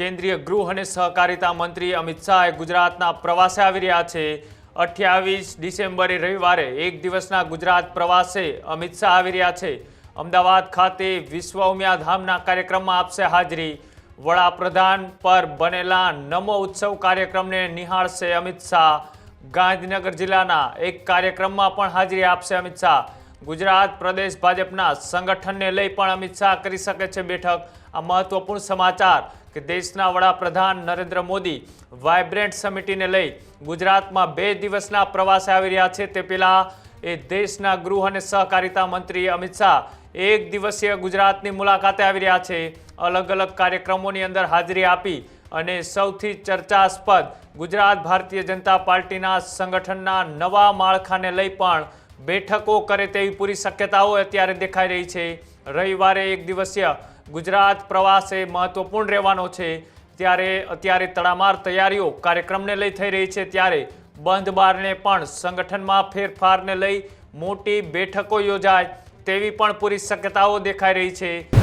કેન્દ્રીય ગૃહ અને સહકારિતા મંત્રી અમિત શાહ ગુજરાતના પ્રવાસે આવી રહ્યા છે. અઠ્યાવીસ ડિસેમ્બરે રવિવારે એક દિવસના ગુજરાત પ્રવાસે અમિત શાહ આવી રહ્યા છે. અમદાવાદ ખાતે વિશ્વ ઉમિયા ધામના કાર્યક્રમમાં આપશે હાજરી. વડાપ્રધાન પર બનેલા નમો ઉત્સવ કાર્યક્રમને નિહાળશે અમિત શાહ. ગાંધીનગર જિલ્લાના એક કાર્યક્રમમાં પણ હાજરી આપશે અમિત શાહ. ગુજરાત પ્રદેશ ભાજપના સંગઠનને લઈ પણ અમિત શાહ કરી શકે છે બેઠક. આ મહત્વપૂર્ણ સમાચાર કે દેશના વડાપ્રધાન નરેન્દ્ર મોદી વાઇબ્રન્ટ સમિટીને લઈ ગુજરાતમાં બે દિવસના પ્રવાસે આવી રહ્યા છે. તે પહેલાં એ દેશના ગૃહ અને સહકારિતા મંત્રી અમિત શાહ એક દિવસીય ગુજરાતની મુલાકાતે આવી રહ્યા છે. અલગ અલગ કાર્યક્રમોની અંદર હાજરી આપી અને સૌથી ચર્ચાસ્પદ ગુજરાત ભારતીય જનતા પાર્ટીના સંગઠનના નવા માળખાને લઈ પણ બેઠકો કરે તેવી પૂરી શક્યતાઓ અત્યારે દેખાઈ રહી છે. રવિવારે એક દિવસીય ગુજરાત પ્રવાસ એ મહત્વપૂર્ણ રહેવાનો છે. ત્યારે અત્યારે તડામાર તૈયારીઓ કાર્યક્રમને લઈ થઈ રહી છે. ત્યારે બંધ બારને પણ સંગઠનમાં ફેરફારને લઈ મોટી બેઠકો યોજાય તેવી પણ પૂરી શક્યતાઓ દેખાઈ રહી છે.